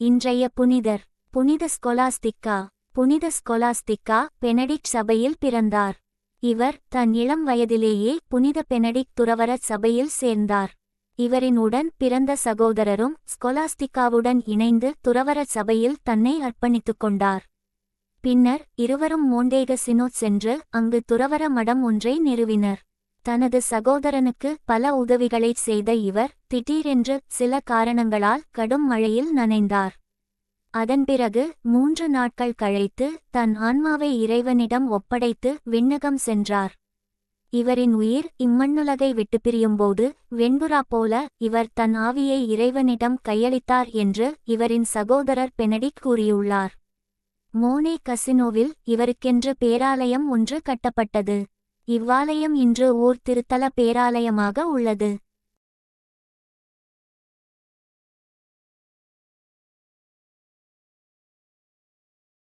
இன்றைய புனிதர் புனித ஸ்கொலாஸ்திக்கா புனித ஸ்கொலாஸ்திக்கா பெனடிக் சபையில் பிறந்தார். இவர் தன் இளம் வயதிலேயே புனித பெனடிக் துறவரச் சபையில் சேர்ந்தார். இவரின் உடன் பிறந்த சகோதரரும் ஸ்கொலாஸ்திக்காவுடன் இணைந்து துறவர சபையில் தன்னை அர்ப்பணித்துக் கொண்டார். பின்னர் இருவரும் மோண்டேக சினோ சென்று அங்கு துறவர மடம் ஒன்றை நிறுவினர். தனது சகோதரனுக்கு பல உதவிகளைச் செய்த இவர் திடீரென்று சில காரணங்களால் கடும் மழையில் நனைந்தார். அதன்பிறகு மூன்று நாட்கள் கழித்து தன் ஆன்மாவை இறைவனிடம் ஒப்படைத்து விண்ணகம் சென்றார். இவரின் உயிர் இம்மண்ணுலகை விட்டு பிரியும்போது வெண்புறா போல இவர் தன் ஆவியை இறைவனிடம் கையளித்தார் என்று இவரின் சகோதரர் பெனடிக் கூறியுள்ளார். மோனே கசினோவில் இவருக்கென்று பேராலயம் ஒன்று கட்டப்பட்டது. இவ்வாலயம் இன்று ஓர் திருத்தல பேராலயமாக உள்ளது.